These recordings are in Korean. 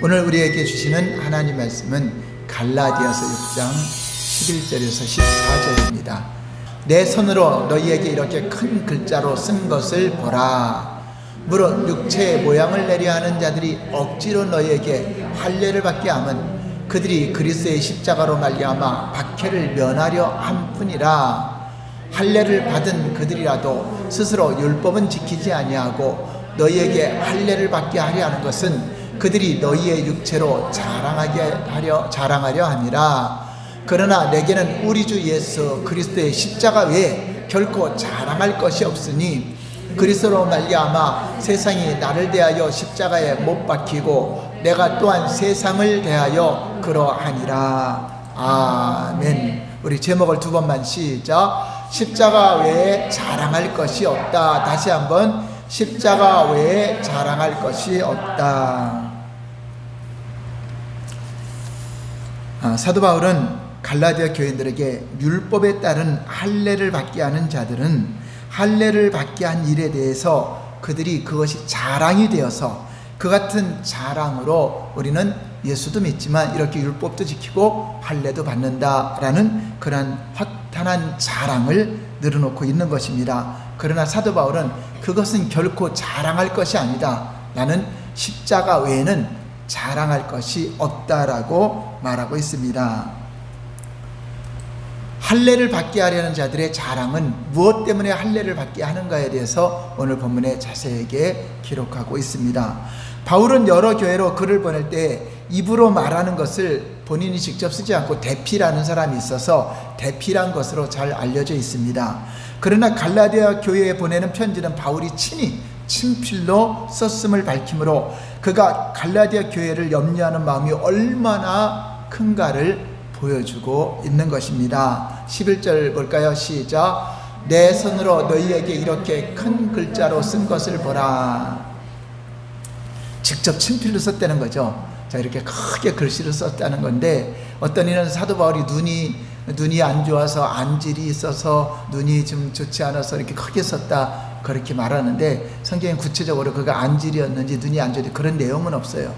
오늘 우리에게 주시는 하나님 말씀은 갈라디아서 6장 11절에서 14절입니다. 내 손으로 너희에게 이렇게 큰 글자로 쓴 것을 보라. 무릇 육체의 모양을 내려 하는 자들이 억지로 너희에게 할례를 받게 함은 그들이 그리스의 십자가로 말미암아 박해를 면하려 함뿐이라. 할례를 받은 그들이라도 스스로 율법은 지키지 아니하고 너희에게 할례를 받게 하려 하는 것은 그들이 너희의 육체로 자랑하게 하려 자랑하려 함이라. 그러나 내게는 우리 주 예수 그리스도의 십자가 외에 결코 자랑할 것이 없으니 그리스도로 말미암아 세상이 나를 대하여 십자가에 못 박히고 내가 또한 세상을 대하여 그러하니라. 아멘. 우리 제목을 두 번만 시작. 십자가 외에 자랑할 것이 없다. 다시 한번 십자가 외에 자랑할 것이 없다. 사도 바울은 갈라디아 교인들에게 율법에 따른 할례를 받게 하는 자들은 할례를 받게 한 일에 대해서 그들이 그것이 자랑이 되어서 그 같은 자랑으로 우리는 예수도 믿지만 이렇게 율법도 지키고 할례도 받는다라는 그러한 허탄한 자랑을 늘어놓고 있는 것입니다. 그러나 사도 바울은 그것은 결코 자랑할 것이 아니다. 나는 십자가 외에는 자랑할 것이 없다라고 말하고 있습니다. 할례를 받게 하려는 자들의 자랑은 무엇 때문에 할례를 받게 하는가에 대해서 오늘 본문에 자세하게 기록하고 있습니다. 바울은 여러 교회로 글을 보낼 때 입으로 말하는 것을 본인이 직접 쓰지 않고 대피라는 사람이 있어서 대피란 것으로 잘 알려져 있습니다. 그러나 갈라디아 교회에 보내는 편지는 바울이 친히 친필로 썼음을 밝히므로 그가 갈라디아 교회를 염려하는 마음이 얼마나 큰가를 보여주고 있는 것입니다. 11절 볼까요? 시작. 내 손으로 너희에게 이렇게 큰 글자로 쓴 것을 보라. 직접 친필로 썼다는 거죠. 자, 이렇게 크게 글씨를 썼다는 건데 어떤 이는 사도 바울이 눈이 눈이 안 좋아서 안질이 있어서 눈이 좀 좋지 않아서 이렇게 크게 썼다 그렇게 말하는데 성경에 구체적으로 그가 안질이었는지 눈이 안 좋은지 그런 내용은 없어요.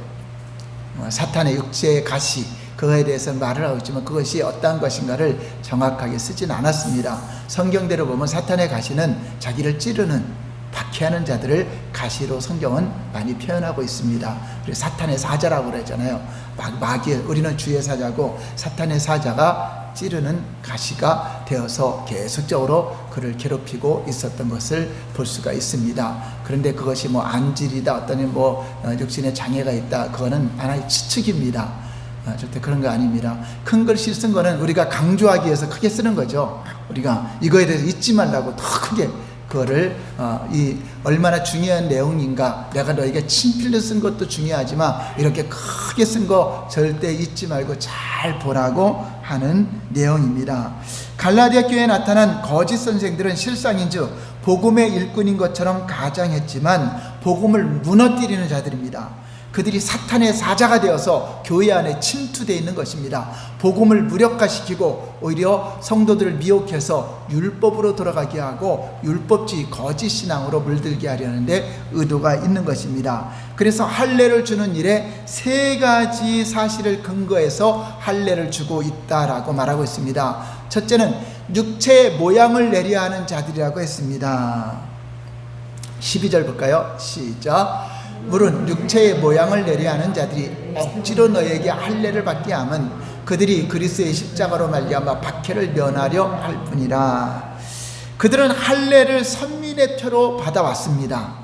어, 사탄의 육체의 가시 그거에 대해서 말을 하고 있지만 그것이 어떠한 것인가를 정확하게 쓰진 않았습니다. 성경대로 보면 사탄의 가시는 자기를 찌르는 박해하는 자들을 가시로 성경은 많이 표현하고 있습니다. 그래서 사탄의 사자라고 그러잖아요. 막, 마귀, 우리는 주의 사자고 사탄의 사자가 찌르는 가시가 되어서 계속적으로 그를 괴롭히고 있었던 것을 볼 수가 있습니다. 그런데 그것이 뭐 안질이다, 어떤 뭐 어, 육신에 장애가 있다, 그거는 하나의 추측입니다. 아, 절대 그런 거 아닙니다. 큰 글씨 쓴 거는 우리가 강조하기 위해서 크게 쓰는 거죠. 우리가 이거에 대해서 잊지 말라고 더 크게 그거를 어, 이 얼마나 중요한 내용인가 내가 너에게 친필로 쓴 것도 중요하지만 이렇게 크게 쓴 거 절대 잊지 말고 잘 보라고 하는 내용입니다. 갈라디아 교회에 나타난 거짓 선생들은 실상인즉 복음의 일꾼인 것처럼 가장했지만 복음을 무너뜨리는 자들입니다. 그들이 사탄의 사자가 되어서 교회 안에 침투되어 있는 것입니다. 복음을 무력화시키고 오히려 성도들을 미혹해서 율법으로 돌아가게 하고 율법주의 거짓 신앙으로 물들게 하려는데 의도가 있는 것입니다. 그래서 할례를 주는 일에 세 가지 사실을 근거해서 할례를 주고 있다라고 말하고 있습니다. 첫째는 육체의 모양을 내려 하는 자들이라고 했습니다. 12절 볼까요? 시작. 물은 육체의 모양을 내려 하는 자들이 억지로 너에게 할례를 받게 함은 그들이 그리스의 십자가로 말미암아 박해를 면하려 할 뿐이라. 그들은 할례를 선민의 표로 받아왔습니다.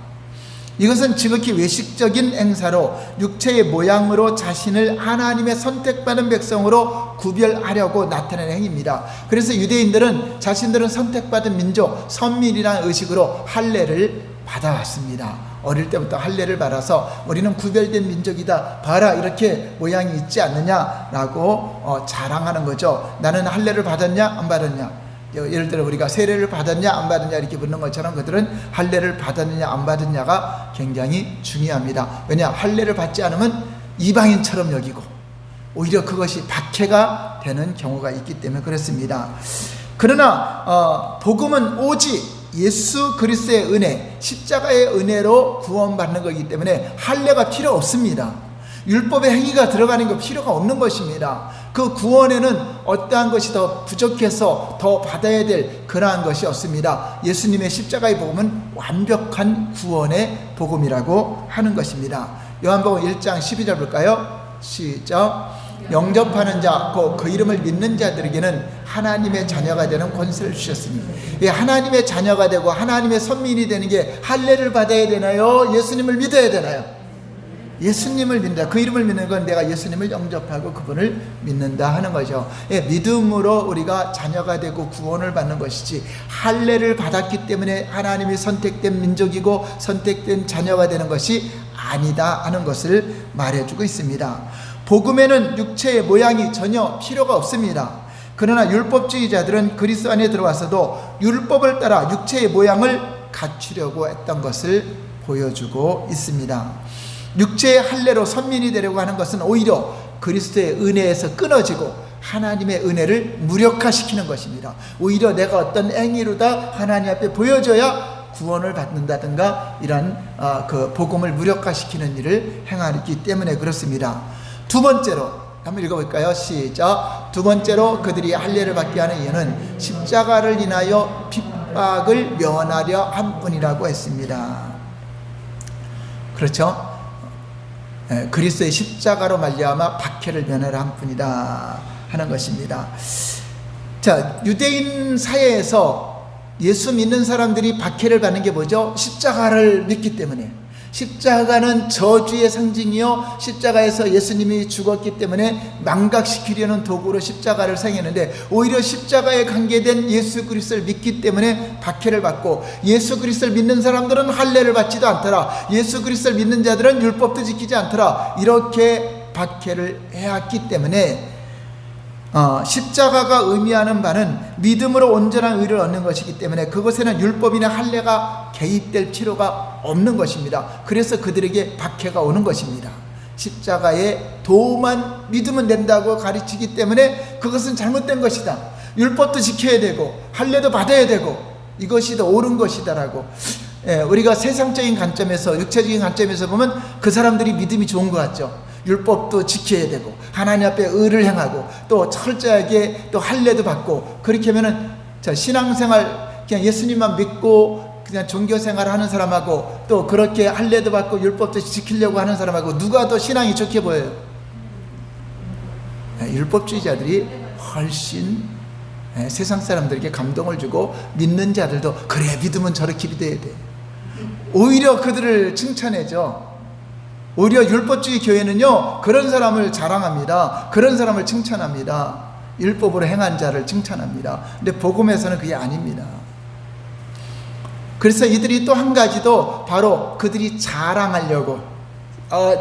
이것은 지극히 외식적인 행사로 육체의 모양으로 자신을 하나님의 선택받은 백성으로 구별하려고 나타낸 행위입니다. 그래서 유대인들은 자신들은 선택받은 민족, 선민이라는 의식으로 할례를 받아왔습니다. 어릴 때부터 할례를 받아서 우리는 구별된 민족이다. 봐라 이렇게 모양이 있지 않느냐라고 어, 자랑하는 거죠. 나는 할례를 받았냐 안 받았냐. 예를 들어 우리가 세례를 받았냐 안 받았냐 이렇게 묻는 것처럼 그들은 할례를 받았느냐 안 받았냐가 굉장히 중요합니다. 왜냐 할례를 받지 않으면 이방인처럼 여기고 오히려 그것이 박해가 되는 경우가 있기 때문에 그렇습니다. 그러나 어, 복음은 오직 예수 그리스도의 은혜, 십자가의 은혜로 구원받는 거기 때문에 할례가 필요 없습니다. 율법의 행위가 들어가는 게 필요가 없는 것입니다. 그 구원에는 어떠한 것이 더 부족해서 더 받아야 될 그러한 것이 없습니다. 예수님의 십자가의 복음은 완벽한 구원의 복음이라고 하는 것입니다. 요한복음 1장 12절 볼까요? 시작. 영접하는 자, 그, 그 이름을 믿는 자들에게는 하나님의 자녀가 되는 권세를 주셨으니, 이 하나님의 자녀가 되고 하나님의 선민이 되는 게 할례를 받아야 되나요? 예수님을 믿어야 되나요? 예수님을 믿는다. 그 이름을 믿는 건 내가 예수님을 영접하고 그분을 믿는다 하는 거죠. 예, 믿음으로 우리가 자녀가 되고 구원을 받는 것이지 할례를 받았기 때문에 하나님이 선택된 민족이고 선택된 자녀가 되는 것이 아니다 하는 것을 말해주고 있습니다. 복음에는 육체의 모양이 전혀 필요가 없습니다. 그러나 율법주의자들은 그리스도 안에 들어와서도 율법을 따라 육체의 모양을 갖추려고 했던 것을 보여주고 있습니다. 육체의 할례로 선민이 되려고 하는 것은 오히려 그리스도의 은혜에서 끊어지고 하나님의 은혜를 무력화시키는 것입니다. 오히려 내가 어떤 행위로다 하나님 앞에 보여줘야 구원을 받는다든가 이런 어, 그 복음을 무력화시키는 일을 행하기 때문에 그렇습니다. 두 번째로 한번 읽어볼까요? 시작. 두 번째로 그들이 할례를 받게 하는 이유는 십자가를 인하여 핍박을 면하려 한 뿐이라고 했습니다. 그렇죠? 예, 그리스도의 십자가로 말미암아 박해를 면하려 한 뿐이다 하는 것입니다. 자, 유대인 사회에서 예수 믿는 사람들이 박해를 받는 게 뭐죠? 십자가를 믿기 때문에. 십자가는 저주의 상징이요. 십자가에서 예수님이 죽었기 때문에 망각시키려는 도구로 십자가를 사용했는데 오히려 십자가에 관계된 예수 그리스도를 믿기 때문에 박해를 받고 예수 그리스도를 믿는 사람들은 할례를 받지도 않더라. 예수 그리스도를 믿는 자들은 율법도 지키지 않더라. 이렇게 박해를 해왔기 때문에 어, 십자가가 의미하는 바는 믿음으로 온전한 의를 얻는 것이기 때문에 그것에는 율법이나 할례가 개입될 필요가 없는 것입니다. 그래서 그들에게 박해가 오는 것입니다. 십자가에 도만 믿으면 된다고 가르치기 때문에 그것은 잘못된 것이다. 율법도 지켜야 되고 할례도 받아야 되고 이것이 더 옳은 것이다라고 예, 우리가 세상적인 관점에서 육체적인 관점에서 보면 그 사람들이 믿음이 좋은 것 같죠. 율법도 지켜야 되고 하나님 앞에 의를 행하고 또 철저하게 또 할례도 받고 그렇게 하면은 자 신앙생활 그냥 예수님만 믿고 그냥 종교 생활을 하는 사람하고 또 그렇게 할례도 받고 율법도 지키려고 하는 사람하고 누가 더 신앙이 좋게 보여요? 예, 율법주의자들이 훨씬 예, 세상 사람들에게 감동을 주고 믿는 자들도 그래 믿으면 저렇게 믿어야 돼. 오히려 그들을 칭찬해줘. 오히려 율법주의 교회는요 그런 사람을 자랑합니다. 그런 사람을 칭찬합니다. 율법으로 행한 자를 칭찬합니다. 근데 복음에서는 그게 아닙니다. 그래서 이들이 또 한 가지도 바로 그들이 자랑하려고 어,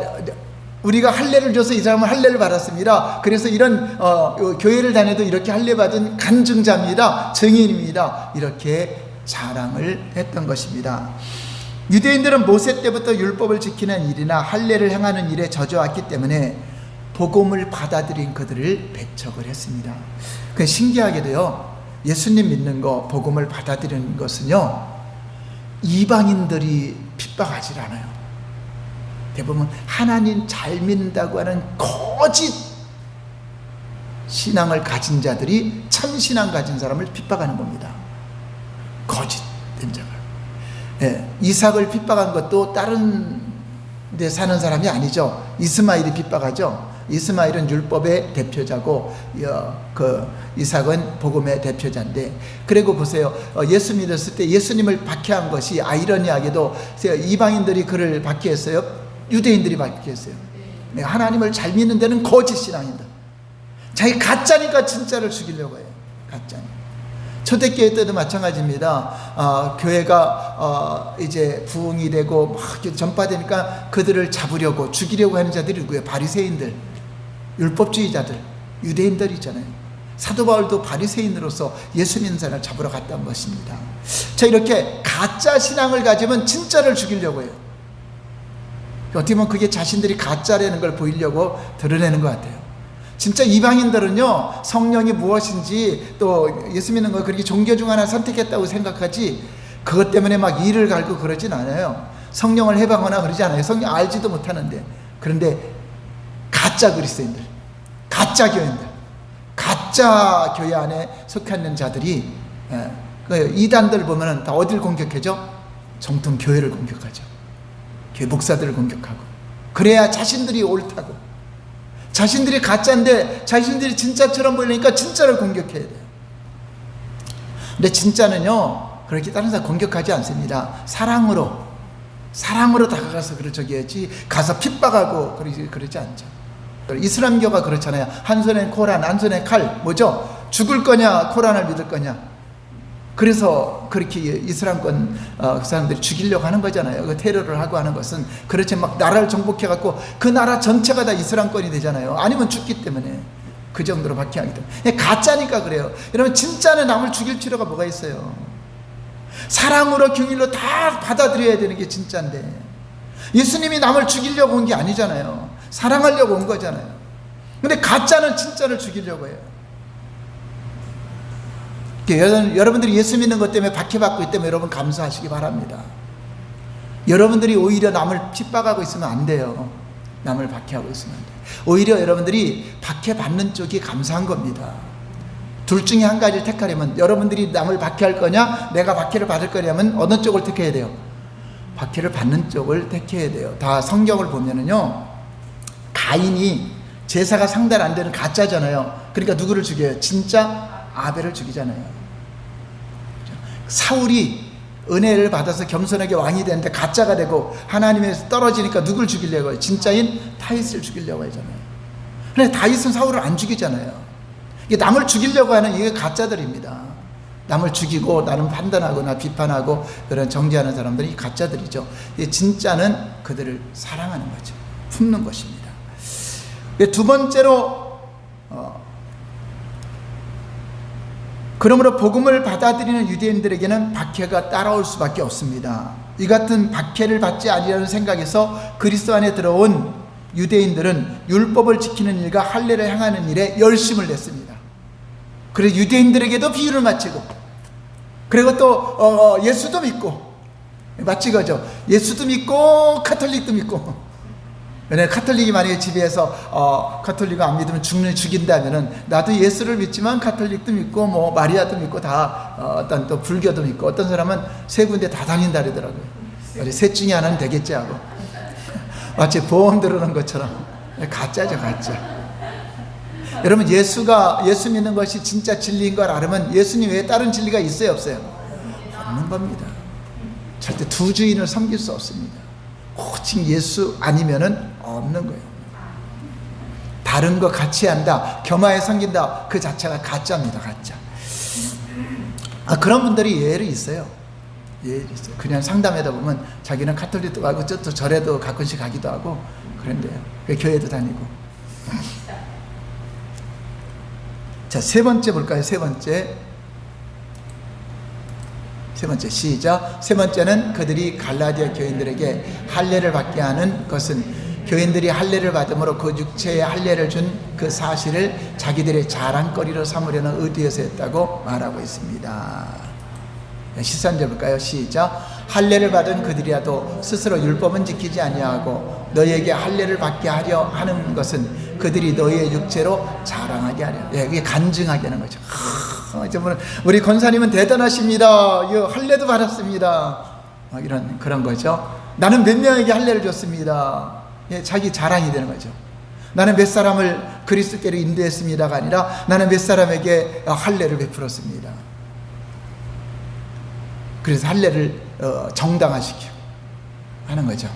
우리가 할례를 줘서 이 사람은 할례를 받았습니다. 그래서 이런 어, 교회를 다녀도 이렇게 할례 받은 간증자입니다. 증인입니다. 이렇게 자랑을 했던 것입니다. 유대인들은 모세 때부터 율법을 지키는 일이나 할례를 행하는 일에 젖어왔기 때문에 복음을 받아들인 그들을 배척을 했습니다. 그 신기하게도요. 예수님 믿는 거 복음을 받아들이는 것은요. 이방인들이 핍박하지 않아요. 대부분 하나님 잘 믿는다고 하는 거짓 신앙을 가진 자들이 참 신앙 가진 사람을 핍박하는 겁니다. 거짓된 자가. 예, 이삭을 핍박한 것도 다른 데 사는 사람이 아니죠. 이스마일이 핍박하죠. 이스마일은 율법의 대표자고 어, 그 이삭은 복음의 대표자인데. 그리고 보세요. 어, 예수 믿었을 때 예수님을 박해한 것이 아이러니하게도 이방인들이 그를 박해했어요? 유대인들이 박해했어요. 네, 하나님을 잘 믿는 데는 거짓 신앙이다. 자기 가짜니까 진짜를 죽이려고 해요. 가짜니까 초대교회 때도 마찬가지입니다. 어, 교회가 어, 이제 부흥이 되고 막 전파되니까 그들을 잡으려고 죽이려고 하는 자들이 누구예요? 바리새인들, 율법주의자들, 유대인들 있잖아요. 사도 바울도 바리새인으로서 예수 믿는 사람을 잡으러 갔던 것입니다. 자 이렇게 가짜 신앙을 가지면 진짜를 죽이려고 해요. 어떻게 보면 그게 자신들이 가짜라는 걸 보이려고 드러내는 것 같아요. 진짜 이방인들은요, 성령이 무엇인지 또 예수 믿는 걸 그렇게 종교 중 하나 선택했다고 생각하지, 그것 때문에 막 일을 갈고 그러진 않아요. 성령을 해방하거나 그러지 않아요. 성령 알지도 못하는데. 그런데 가짜 그리스도인들, 가짜 교인들, 가짜 교회 안에 속해 있는 자들이 예, 그 이단들 보면은 다 어딜 공격하죠? 정통 교회를 공격하죠. 교회 목사들을 공격하고 그래야 자신들이 옳다고 자신들이 가짜인데 자신들이 진짜처럼 보이니까 진짜를 공격해야 돼요. 근데 진짜는요 그렇게 다른 사람 공격하지 않습니다. 사랑으로 사랑으로 다가가서 그러 저기 했지 가서 핍박하고 그러지 그러지 않죠. 이슬람교가 그렇잖아요. 한 손에 코란, 한 손에 칼, 뭐죠? 죽을 거냐, 코란을 믿을 거냐. 그래서 그렇게 이슬람권 어, 그 사람들이 죽이려고 하는 거잖아요. 그 테러를 하고 하는 것은 그렇지 막 나라를 정복해 갖고 그 나라 전체가 다 이슬람권이 되잖아요. 아니면 죽기 때문에 그 정도로 박해하기 때문에 가짜니까 그래요. 여러분 진짜는 남을 죽일 필요가 뭐가 있어요? 사랑으로 경일로 다 받아들여야 되는 게 진짜인데 예수님이 남을 죽이려고 온 게 아니잖아요. 사랑하려고 온 거잖아요. 근데 가짜는 진짜를 죽이려고 해요. 여러분, 여러분들이 예수 믿는 것 때문에 박해받고 때문에 여러분 감사하시기 바랍니다. 여러분들이 오히려 남을 핍박하고 있으면 안 돼요. 남을 박해하고 있으면 안 돼요. 오히려 여러분들이 박해받는 쪽이 감사한 겁니다. 둘 중에 한 가지를 택하려면 여러분들이 남을 박해할 거냐, 내가 박해를 받을 거냐면 어느 쪽을 택해야 돼요? 박해를 받는 쪽을 택해야 돼요. 다 성경을 보면은요, 가인이 제사가 상달 안 되는 가짜잖아요. 그러니까 누구를 죽여요? 진짜 아벨을 죽이잖아요. 사울이 은혜를 받아서 겸손하게 왕이 되는데 가짜가 되고 하나님에서 떨어지니까 누굴 죽이려고 해요? 진짜인 다윗을 죽이려고 하잖아요. 근데 다윗은 사울을 안 죽이잖아요. 이게 남을 죽이려고 하는 이게 가짜들입니다. 남을 죽이고 나는 판단하거나 비판하고 그런 정죄하는 사람들이 가짜들이죠. 진짜는 그들을 사랑하는 거죠. 품는 것입니다. 두 번째로 어, 그러므로 복음을 받아들이는 유대인들에게는 박해가 따라올 수밖에 없습니다. 이 같은 박해를 받지 아니하는 생각에서 그리스도 안에 들어온 유대인들은 율법을 지키는 일과 할례를 행하는 일에 열심을 냈습니다. 그래서 유대인들에게도 비유를 마치고 그리고 또 어, 어, 예수도 믿고 마치 거죠. 예수도 믿고 카톨릭도 믿고 왜냐 카톨릭이 만약에 집에서 어, 카톨릭을 안 믿으면 죽는 죽인다면은 나도 예수를 믿지만 카톨릭도 믿고 뭐 마리아도 믿고 다 어, 어떤 또 불교도 믿고 어떤 사람은 세 군데 다 다닌다 그러더라고요. 셋 중에 하나는 되겠지 하고 마치 보험 들어놓은 것처럼 가짜죠 가짜. 여러분 예수가 예수 믿는 것이 진짜 진리인 걸 알으면 예수님 외에 다른 진리가 있어요 없어요? 없는 겁니다. 절대 두 주인을 섬길 수 없습니다. 오직 예수 아니면은 없는 거예요. 다른 거 같이 한다, 겸하에 섬긴다 그 자체가 가짜입니다, 가짜. 아 그런 분들이 예를 있어요. 예를 있어요. 그냥 상담하다 보면 자기는 카톨릭도 가고 저또 절에도 가끔씩 가기도 하고 그런데요. 교회도 다니고. 자, 세 번째 볼까요? 세 번째. 세 번째 시작. 세 번째는 그들이 갈라디아 교인들에게 할례를 받게 하는 것은 교인들이 할례를 받음으로 그 육체에 할례를 준 그 사실을 자기들의 자랑거리로 삼으려는 의도에서였다고 말하고 있습니다. 13절 볼까요? 시작. 할례를 받은 그들이라도 스스로 율법은 지키지 아니하고 너희에게 할례를 받게 하려 하는 것은 그들이 너희의 육체로 자랑하게 하려. 예, 이게 간증하게 하는 거죠. 하, 정말 우리 권사님은 대단하십니다. 이 할례도 받았습니다. 어, 이런 그런 거죠. 나는 몇 명에게 할례를 줬습니다. 예, 자기 자랑이 되는 거죠. 나는 몇 사람을 그리스도께로 인도했습니다가 아니라 나는 몇 사람에게 할례를 베풀었습니다. 그래서 할례를 어, 정당화시키고 하는 거죠.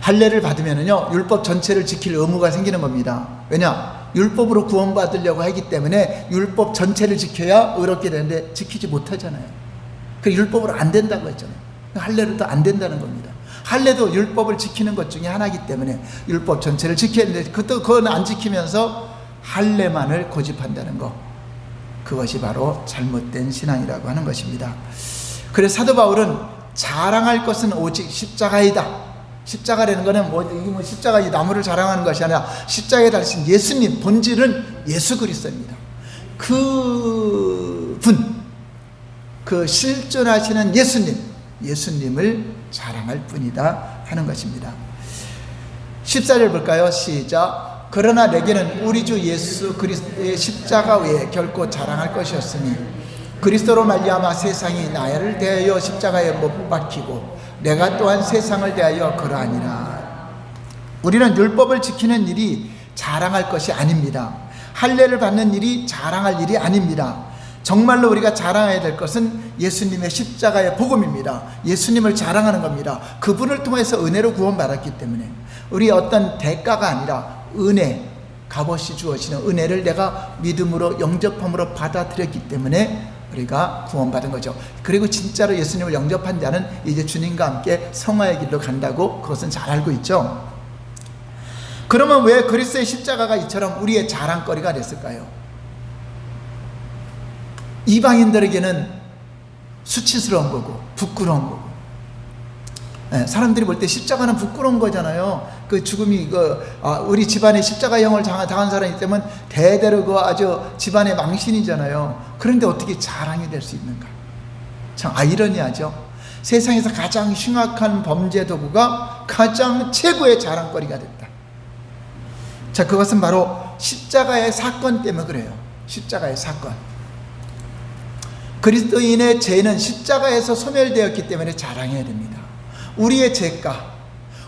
할례를 받으면은요 율법 전체를 지킬 의무가 생기는 겁니다. 왜냐 율법으로 구원받으려고 하기 때문에 율법 전체를 지켜야 의롭게 되는데 지키지 못하잖아요. 그 율법으로 안 된다고 했잖아요. 할례로 도 안 된다는 겁니다. 할례도 율법을 지키는 것 중에 하나이기 때문에 율법 전체를 지켜야 되는데 그것도 그건 안 지키면서 할례만을 고집한다는 거. 그것이 바로 잘못된 신앙이라고 하는 것입니다. 그래서 사도 바울은 자랑할 것은 오직 십자가이다. 십자가라는 것은 뭐, 뭐 십자가 이 나무를 자랑하는 것이 아니라 십자가에 달리신 예수님 본질은 예수 그리스도입니다. 그 분, 그 실존하시는 예수님, 예수님을 자랑할 뿐이다 하는 것입니다. 14절 볼까요? 시작. 그러나 내게는 우리 주 예수 그리스도의 십자가 외에 결코 자랑할 것이었으니 그리스도로 말미암아 세상이 나를 대하여 십자가에 못 박히고 내가 또한 세상을 대하여 그러하니라. 우리는 율법을 지키는 일이 자랑할 것이 아닙니다. 할례를 받는 일이 자랑할 일이 아닙니다. 정말로 우리가 자랑해야 될 것은 예수님의 십자가의 복음입니다. 예수님을 자랑하는 겁니다. 그분을 통해서 은혜로 구원받았기 때문에 우리 어떤 대가가 아니라 은혜, 값없이 주어지는 은혜를 내가 믿음으로 영접함으로 받아들였기 때문에 우리가 구원받은 거죠. 그리고 진짜로 예수님을 영접한 자는 이제 주님과 함께 성화의 길로 간다고 그것은 잘 알고 있죠. 그러면 왜 그리스도의 십자가가 이처럼 우리의 자랑거리가 됐을까요? 이방인들에게는 수치스러운 거고 부끄러운 거고 예, 사람들이 볼 때 십자가는 부끄러운 거잖아요. 그 죽음이 그 아, 우리 집안에 십자가형을 당한, 당한 사람이 때면 대대로 그 아주 집안의 망신이잖아요. 그런데 어떻게 자랑이 될 수 있는가? 참 아이러니하죠. 세상에서 가장 흉악한 범죄 도구가 가장 최고의 자랑거리가 됐다. 자, 그것은 바로 십자가의 사건 때문에 그래요. 십자가의 사건. 그리스도인의 죄는 십자가에서 소멸되었기 때문에 자랑해야 됩니다. 우리의 죄가,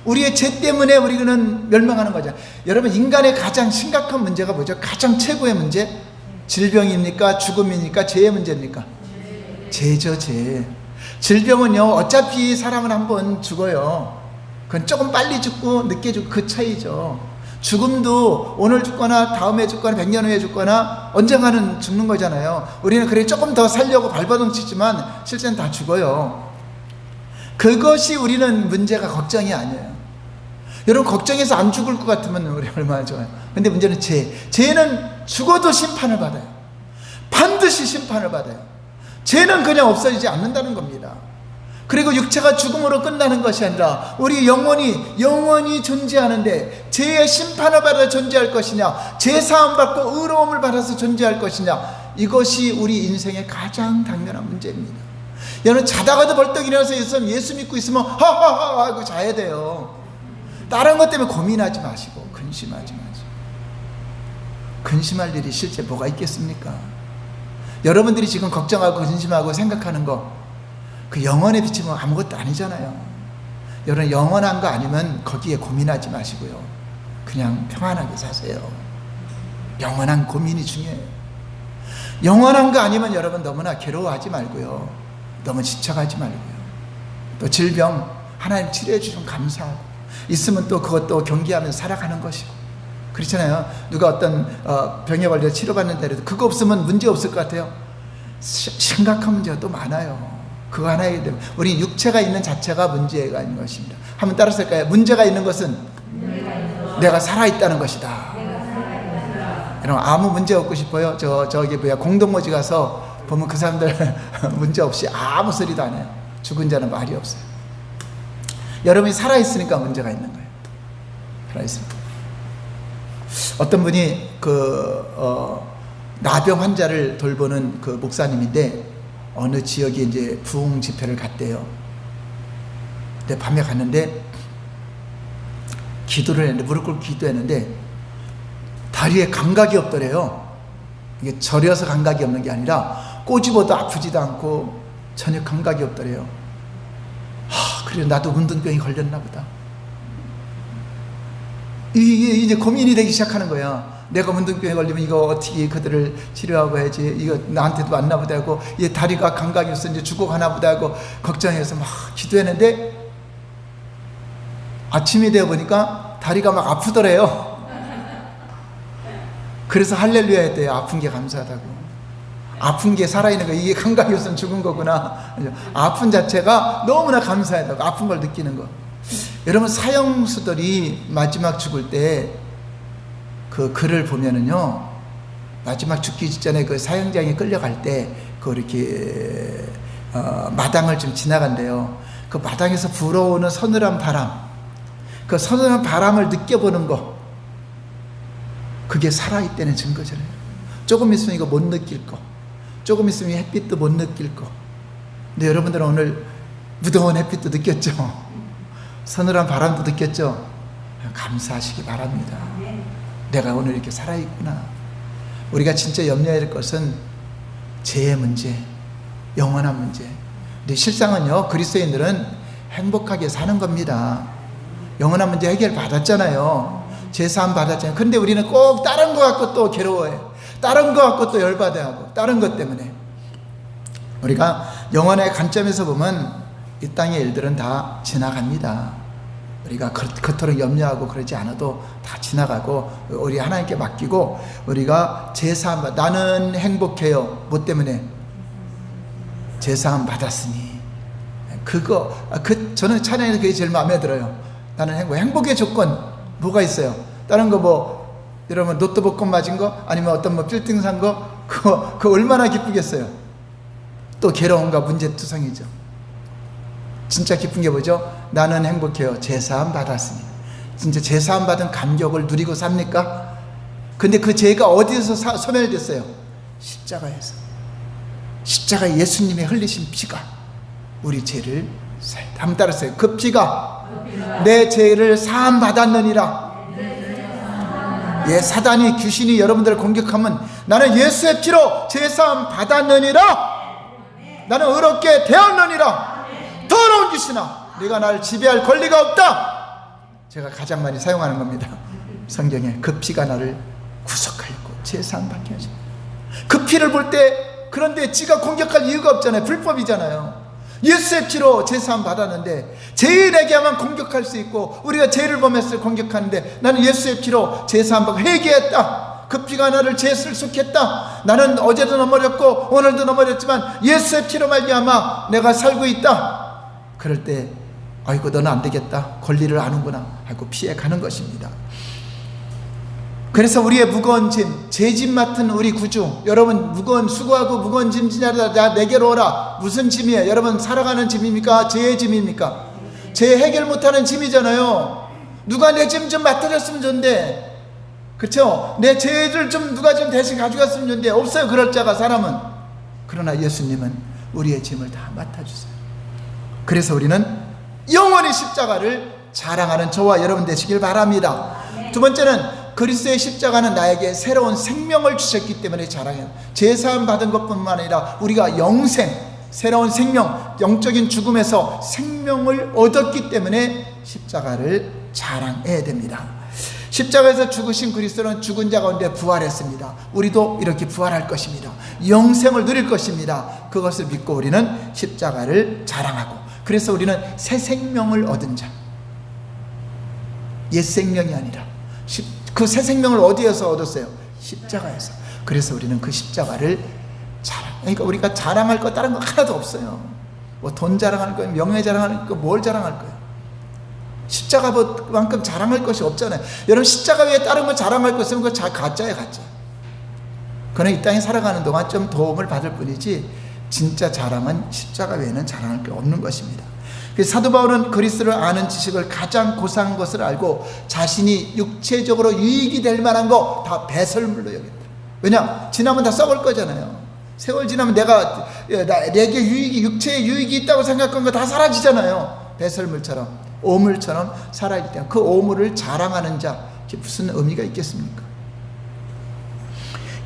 우리의 죄 때문에 우리는 멸망하는 거죠. 여러분, 인간의 가장 심각한 문제가 뭐죠? 가장 최고의 문제? 질병입니까? 죽음입니까? 죄의 문제입니까? 죄죠, 죄. 질병은요, 어차피 사람은 한번 죽어요. 그건 조금 빨리 죽고 늦게 죽고 그 차이죠. 죽음도 오늘 죽거나 다음에 죽거나 100년 후에 죽거나 언젠가는 죽는 거잖아요. 우리는 그래 조금 더 살려고 발버둥 치지만 실제는 다 죽어요. 그것이 우리는 문제가 걱정이 아니에요. 여러분 걱정해서 안 죽을 것 같으면 우리 얼마나 좋아요. 근데 문제는 죄. 죄는 죽어도 심판을 받아요. 반드시 심판을 받아요. 죄는 그냥 없어지지 않는다는 겁니다. 그리고 육체가 죽음으로 끝나는 것이 아니라 우리 영혼이 영원히 존재하는데 죄의 심판을 받아 존재할 것이냐, 죄 사함 받고 의로움을 받아서 존재할 것이냐, 이것이 우리 인생의 가장 당면한 문제입니다. 여러분 자다가도 벌떡 일어나서 예수 믿고 있으면 하하하 하고 자야 돼요. 다른 것 때문에 고민하지 마시고 근심하지 마시고 근심할 일이 실제 뭐가 있겠습니까? 여러분들이 지금 걱정하고 근심하고 생각하는 거 그 영원에 비치면 아무것도 아니잖아요. 여러분 영원한 거 아니면 거기에 고민하지 마시고요. 그냥 평안하게 사세요. 영원한 고민이 중요해요. 영원한 거 아니면 여러분 너무나 괴로워하지 말고요. 너무 지쳐가지 말고요. 또 질병 하나님 치료해 주시면 감사하고 있으면 또 그것도 경계하면서 살아가는 것이고 그렇잖아요. 누가 어떤 어, 병에 걸려 치료받는다 해도 그거 없으면 문제 없을 것 같아요. 시, 심각한 문제가 또 많아요. 그거 하나이기 때문에 우리 육체가 있는 자체가 문제가 있는 것입니다. 한번 따라서 할까요? 문제가 있는 것은 내가 살아있다는 것이다. 여러분 아무 문제 없고 싶어요? 저 저기 뭐야 공동모지 가서 보면 그 사람들 문제 없이 아무 소리도 안 해요. 죽은 자는 말이 없어요. 여러분이 살아 있으니까 문제가 있는 거예요. 살아 있습니다. 어떤 분이 그 어, 나병 환자를 돌보는 그 목사님인데 어느 지역에 이제 부흥 집회를 갔대요. 근데 밤에 갔는데 기도를 했는데 무릎 꿇고 기도했는데 다리에 감각이 없더래요. 이게 저려서 감각이 없는 게 아니라 꼬집어도 아프지도 않고 전혀 감각이 없더래요. 하, 그래 나도 문둥병이 걸렸나 보다. 이게 이제 고민이 되기 시작하는 거야. 내가 문둥병에 걸리면 이거 어떻게 그들을 치료하고 해야지. 이거 나한테도 왔나 보다 하고, 얘 다리가 감각이 없어 이제 죽어가나 보다 하고 걱정해서 막 기도했는데 아침이 되어 보니까 다리가 막 아프더래요. 그래서 할렐루야 했대요. 아픈 게 감사하다고. 아픈 게 살아있는 거, 이게 감각이 없으면 죽은 거구나. 아픈 자체가 너무나 감사하다고. 아픈 걸 느끼는 거. 여러분, 사형수들이 마지막 죽을 때 그 글을 보면은요, 마지막 죽기 직전에 그 사형장에 끌려갈 때, 그 이렇게, 어, 마당을 좀 지나간대요. 그 마당에서 불어오는 서늘한 바람, 그 서늘한 바람을 느껴보는 거, 그게 살아있다는 증거잖아요. 조금 있으면 이거 못 느낄 거. 조금 있으면 햇빛도 못 느낄 거. 근데 여러분들은 오늘 무더운 햇빛도 느꼈죠? 서늘한 바람도 느꼈죠? 감사하시기 바랍니다. 내가 오늘 이렇게 살아있구나. 우리가 진짜 염려해야 될 것은 죄의 문제, 영원한 문제. 근데 실상은요, 그리스도인들은 행복하게 사는 겁니다. 영원한 문제 해결 받았잖아요. 제사함 받았잖아요. 근데 우리는 꼭 다른 거 갖고 또 괴로워해. 다른 거 갖고 또 열받아 하고, 다른 것 때문에. 우리가 영원의 관점에서 보면 이 땅의 일들은 다 지나갑니다. 우리가 그- 그토록 염려하고 그러지 않아도 다 지나가고 우리 하나님께 맡기고 우리가 제사함 받- 나는 행복해요. 뭐 때문에 제사함 받았으니 그거 아, 그 저는 찬양에서 그게 제일 마음에 들어요. 나는 행복 행복의 조건 뭐가 있어요? 다른 거 뭐 여러분 로또 복권 맞은 거 아니면 어떤 뭐 빌딩 산 거 그거 그 얼마나 기쁘겠어요. 또 괴로움과 문제투성이죠. 진짜 기쁜 게 뭐죠? 나는 행복해요. 제사함 받았으니. 진짜 제사함 받은 감격을 누리고 삽니까? 근데 그 죄가 어디에서 사- 소멸됐어요? 십자가에서. 십자가 예수님의 흘리신 피가 우리 죄를 살. 한번 따랐어요. 그 피가 내 죄를 사함 받았느니라. 예, 사단이 귀신이 여러분들을 공격하면 나는 예수의 피로 제사함 받았느니라. 나는 의롭게 되었느니라. 더러운 귀신아, 네가 나를 지배할 권리가 없다. 제가 가장 많이 사용하는 겁니다. 성경에 그 피가 나를 구속하였고 제사함 받게 하십니다. 그 피를 볼 때 그런데 지가 공격할 이유가 없잖아요. 불법이잖아요. 피로 제사함 받았는데 죄인에게만 공격할 수 있고 우리가 죄를 범했을 때 공격하는데 나는 예수의 피로 제사함 받고 회개했다. 그 피가 나를 죄를 속했다. 나는 어제도 넘어졌고 오늘도 넘어졌지만 예수의 피로 말미암아 내가 살고 있다. 그럴 때 아이고 너는 안 되겠다. 권리를 아는구나 하고 피해 가는 것입니다. 그래서 우리의 무거운 짐, 죄짐 맡은 우리 구주, 여러분 무거운 수고하고 무거운 짐 지냐다 나 내게로 오라. 무슨 짐이에요? 여러분 살아가는 짐입니까? 죄의 짐입니까? 죄 해결 못하는 짐이잖아요. 누가 내 짐 좀 맡아줬으면 좋은데, 그렇죠? 내 죄를 좀 누가 좀 대신 가져갔으면 좋은데 없어요. 그럴 자가 사람은. 그러나 예수님은 우리의 짐을 다 맡아주세요. 그래서 우리는 영원히 십자가를 자랑하는 저와 여러분 되시길 바랍니다. 두 번째는 그리스도의 십자가는 나에게 새로운 생명을 주셨기 때문에 자랑해요. 제사함 받은 것뿐만 아니라 우리가 영생, 새로운 생명, 영적인 죽음에서 생명을 얻었기 때문에 십자가를 자랑해야 됩니다. 십자가에서 죽으신 그리스도는 죽은 자 가운데 부활했습니다. 우리도 이렇게 부활할 것입니다. 영생을 누릴 것입니다. 그것을 믿고 우리는 십자가를 자랑하고 그래서 우리는 새 생명을 얻은 자. 옛 생명이 아니라 그 새 생명을 어디에서 얻었어요? 십자가에서. 그래서 우리는 그 십자가를 자랑. 그러니까 우리가 자랑할 거 다른 거 하나도 없어요. 뭐 돈 자랑할 거예요, 명예 자랑할 거, 뭘 자랑할 거예요? 십자가만큼 자랑할 것이 없잖아요. 여러분 십자가 외에 다른 거 자랑할 거 있으면 그거 가짜예요, 가짜. 그는 이 땅에 살아가는 동안 좀 도움을 받을 뿐이지 진짜 자랑은 십자가 외에는 자랑할 게 없는 것입니다. 그래서 사도 바울은 그리스도를 아는 지식을 가장 고상한 것을 알고 자신이 육체적으로 유익이 될 만한 거 다 배설물로 여겼다. 왜냐? 지나면 다 썩을 거잖아요. 세월 지나면 내가 나- 내게 유익이 육체에 유익이 있다고 생각한 거 다 사라지잖아요. 배설물처럼 오물처럼 사라질 때그 오물을 자랑하는 자 무슨 의미가 있겠습니까?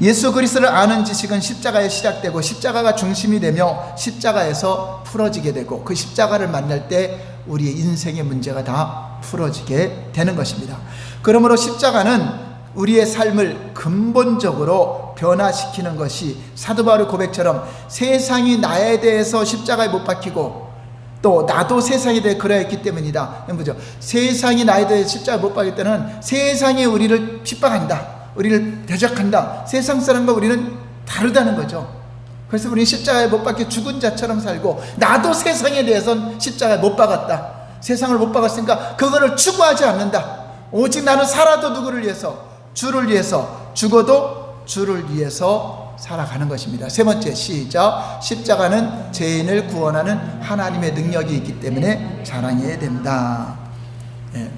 예수 그리스도를 아는 지식은 십자가에 시작되고 십자가가 중심이 되며 십자가에서 풀어지게 되고 그 십자가를 만날 때 우리의 인생의 문제가 다 풀어지게 되는 것입니다. 그러므로 십자가는 우리의 삶을 근본적으로 변화시키는 것이 사도 바울의 고백처럼 세상이 나에 대해서 십자가에 못 박히고 또 나도 세상에 대해 그러야 했기 때문이다. 보죠. 세상이 나에 대해 십자가에 못 박힐 때는 세상이 우리를 핍박한다. 우리를 대적한다. 세상 사람과 우리는 다르다는 거죠. 그래서 우리는 십자가에 못 박혀 죽은 자처럼 살고 나도 세상에 대해서는 십자가에 못 박았다. 세상을 못 박았으니까 그거를 추구하지 않는다. 오직 나는 살아도 누구를 위해서 주를 위해서 죽어도 주를 위해서 살아가는 것입니다. 세 번째 시작. 십자가는 죄인을 구원하는 하나님의 능력이 있기 때문에 자랑해야 된다. 예.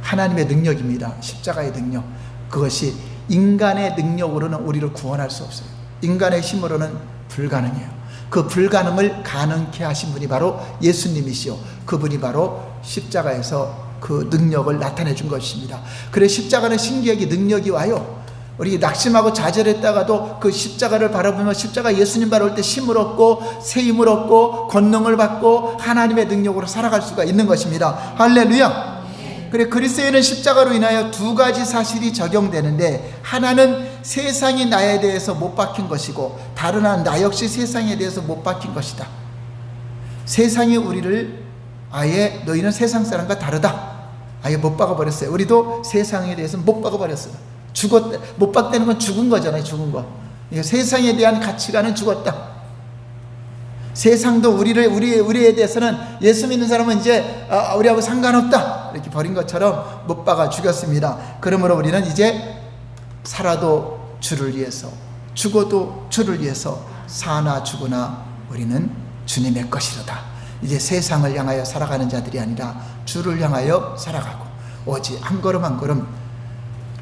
하나님의 능력입니다. 십자가의 능력. 그것이 인간의 능력으로는 우리를 구원할 수 없어요. 인간의 힘으로는 불가능해요. 그 불가능을 가능케 하신 분이 바로 예수님이시요. 그분이 바로 십자가에서 그 능력을 나타내 준 것입니다. 그래 십자가는 신기하게 능력이 와요. 우리 낙심하고 좌절했다가도 그 십자가를 바라보면 십자가 예수님 바라볼 때 힘을 얻고 새 힘을 얻고 권능을 받고 하나님의 능력으로 살아갈 수가 있는 것입니다. 할렐루야. 그래 그리스도인은 십자가로 인하여 두 가지 사실이 적용되는데 하나는 세상이 나에 대해서 못 박힌 것이고 다른 하나는 나 역시 세상에 대해서 못 박힌 것이다. 세상이 우리를 아예 너희는 세상 사람과 다르다. 아예 못 박아 버렸어요. 우리도 세상에 대해서 못 박아 버렸어요. 죽었 못 박다는 건 죽은 거잖아요. 죽은 거. 이게 세상에 대한 가치관은 죽었다. 세상도 우리를 우리 우리에 대해서는 예수 믿는 사람은 이제 아, 우리하고 상관없다 이렇게 버린 것처럼 못 박아 죽였습니다. 그러므로 우리는 이제 살아도 주를 위해서 죽어도 주를 위해서 사나 죽으나 우리는 주님의 것이로다. 이제 세상을 향하여 살아가는 자들이 아니라 주를 향하여 살아가고 오직 한 걸음 한 걸음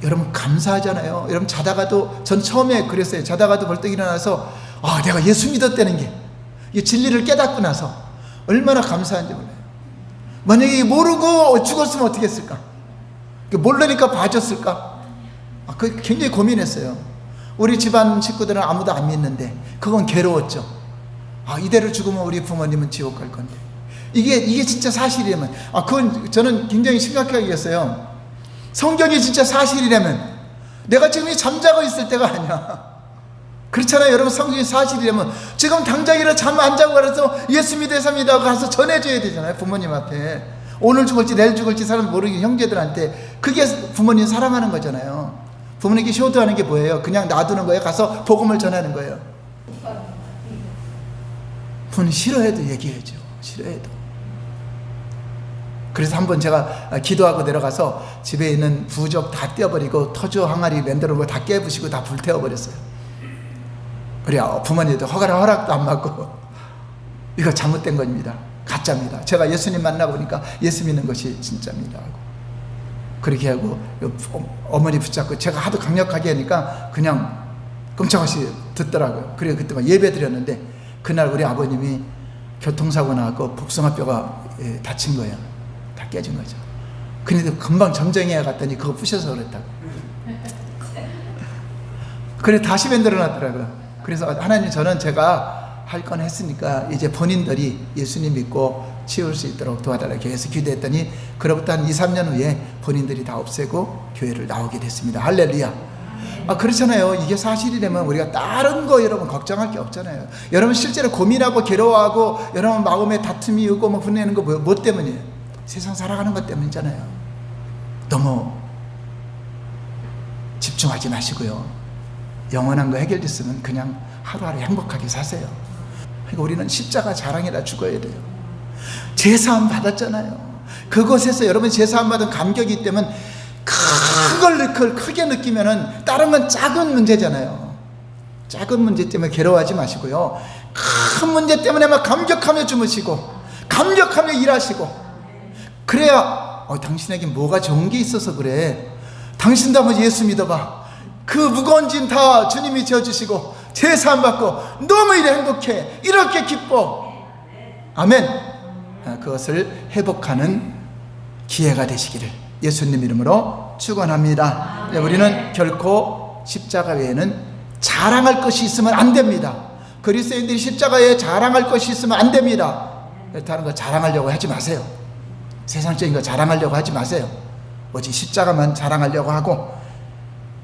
여러분 감사하잖아요. 여러분 자다가도 전 처음에 그랬어요. 자다가도 벌떡 일어나서 아 내가 예수 믿었다는 게 이 진리를 깨닫고 나서 얼마나 감사한지 몰라요. 만약에 모르고 죽었으면 어떻게 했을까? 모르니까 봐줬을까? 아, 그 굉장히 고민했어요. 우리 집안 식구들은 아무도 안 믿는데 그건 괴로웠죠. 아 이대로 죽으면 우리 부모님은 지옥 갈 건데 이게 이게 진짜 사실이라면 아 그건 저는 굉장히 심각하게 여겼어요. 성경이 진짜 사실이라면 내가 지금 이 잠자고 있을 때가 아니야. 그렇잖아요. 여러분 성경이 사실이라면 지금 당장이라 잠 안 자고 그래서 예수 믿어 삽니다 가서 전해줘야 되잖아요. 부모님 앞에. 오늘 죽을지 내일 죽을지 사람 모르게 형제들한테 그게 부모님 사랑하는 거잖아요. 부모님께 효도하는 게 뭐예요? 그냥 놔두는 거예요. 가서 복음을 전하는 거예요. 부모님 싫어해도 얘기해야죠. 싫어해도. 그래서 한번 제가 기도하고 내려가서 집에 있는 부적 다 떼어버리고 터주 항아리 놓은 거다 깨부시고 다 불태워버렸어요. 그래 부모님도 허가를 허락도 안 받고 이거 잘못된 겁니다. 가짜입니다. 제가 예수님 만나 보니까 예수 믿는 것이 진짜입니다. 하고 그렇게 하고 어머니 붙잡고 제가 하도 강력하게 하니까 그냥 끔찍없이 듣더라고요. 그래 그때 막 예배 드렸는데 그날 우리 아버님이 교통사고 나고 복숭아뼈가 예, 다친 거예요. 다 깨진 거죠. 근데 금방 점쟁이에 갔더니 그거 부셔서 그랬다고. 그래 다시 만들어 놨더라고요. 그래서 하나님 저는 제가 할 건 했으니까 이제 본인들이 예수님 믿고 치울 수 있도록 도와달라고 계속 기도했더니 그로부터 한 2, 3년 후에 본인들이 다 없애고 교회를 나오게 됐습니다. 할렐루야. 아 그렇잖아요. 이게 사실이라면 우리가 다른 거 여러분 걱정할 게 없잖아요. 여러분 실제로 고민하고 괴로워하고 여러분 마음에 다툼이 오고 뭐 분내는 거 뭐 때문이에요? 세상 살아가는 것 때문이잖아요. 너무 집중하지 마시고요. 영원한 거 해결됐으면 그냥 하루하루 행복하게 사세요. 그러니까 우리는 십자가 자랑이라 죽어야 돼요. 제사함 받았잖아요. 그것에서 여러분 제사함 받은 감격이 있다면 그걸 그걸 크게 느끼면은 다른 건 작은 문제잖아요. 작은 문제 때문에 괴로워하지 마시고요. 큰 문제 때문에 막 감격하며 주무시고 감격하며 일하시고 그래야 어, 당신에게 뭐가 좋은 게 있어서 그래. 당신도 한번 예수 믿어봐. 그 무거운 짐 다 주님이 지어주시고 제사함 받고 너무 이래 행복해. 이렇게 기뻐. 아멘. 아, 그것을 회복하는 기회가 되시기를 예수님 이름으로 축원합니다. 네, 우리는 결코 십자가 외에는 자랑할 것이 있으면 안 됩니다. 그리스도인들이 십자가에 자랑할 것이 있으면 안 됩니다. 다른 거 자랑하려고 하지 마세요. 세상적인 거 자랑하려고 하지 마세요. 오직 십자가만 자랑하려고 하고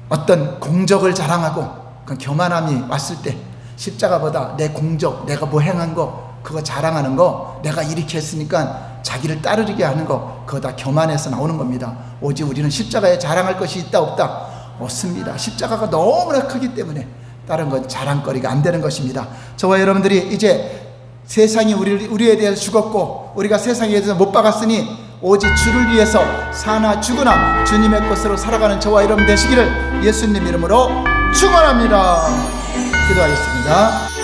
어떤 공적을 자랑하고 그 교만함이 왔을 때 십자가보다 내 공적, 내가 뭐 행한 거 그거 자랑하는 거 내가 이렇게 했으니까 자기를 따르게 하는 거 그거 다 교만해서 나오는 겁니다. 오직 우리는 십자가에 자랑할 것이 있다 없다 없습니다. 십자가가 너무나 크기 때문에 다른 건 자랑거리가 안 되는 것입니다. 저와 여러분들이 이제 세상이 우리, 우리에 대해서 죽었고 우리가 세상에 대해서 못 박았으니 오직 주를 위해서 사나 죽으나 주님의 것으로 살아가는 저와 여러분 되시기를 예수님 이름으로 축원합니다. 기도하겠습니다.